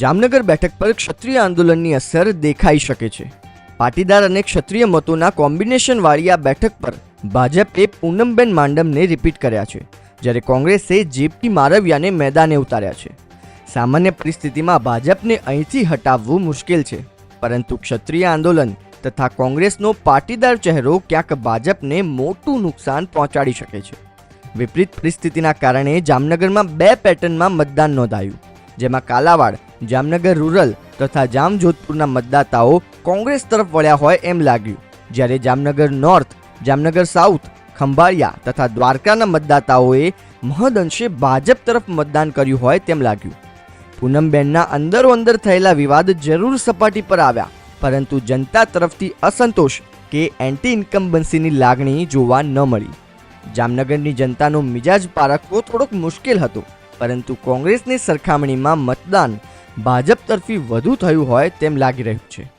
જામનગર બેઠક પર ક્ષત્રિય આંદોલનની અસર દેખાઈ શકે છે. પાટીદાર અને ક્ષત્રિય મતોના કોમ્બિનેશનવાળી આ બેઠક પર ભાજપે પૂનમબેન માંડમને રિપીટ કર્યા છે, જ્યારે કોંગ્રેસે જેપી મારવિયાને મેદાને ઉતાર્યા છે. સામાન્ય પરિસ્થિતિમાં ભાજપને અહીંથી હટાવવું મુશ્કેલ છે, પરંતુ ક્ષત્રિય આંદોલન તથા કોંગ્રેસનો પાટીદાર ચહેરો ક્યાંક ભાજપને મોટું નુકસાન પહોંચાડી શકે છે. વિપરીત પરિસ્થિતિના કારણે જામનગરમાં બે પેટર્નમાં મતદાન નોંધાયું. જેમાં કાલાવાડ, જામનગર રૂરલ તથા જામજોધપુરના મતદાતાઓ કોંગ્રેસ તરફ વળ્યા હોય એમ લાગ્યું. જ્યારે જામનગર નોર્થ, જામનગર સાઉથ, ખંભાળિયા તથા દ્વારકાના મતદાતાઓએ મહદઅંશે ભાજપ તરફ મતદાન કર્યું હોય તેમ લાગ્યું. પૂનમબેનના અંદરો અંદર થયેલા વિવાદ જરૂર સપાટી પર આવ્યા, પરંતુ જનતા તરફથી અસંતોષ કે એન્ટી ઇન્કમ્બન્સીની લાગણી જોવા ન મળી. જામનગરની જનતાનો મિજાજ પારખવો થોડોક મુશ્કેલ હતો. પરંતુ કોંગ્રેસની સરખામણીમાં મતદાન ભાજપ તરફી વધુ થયું હોય તેમ લાગી રહ્યું છે.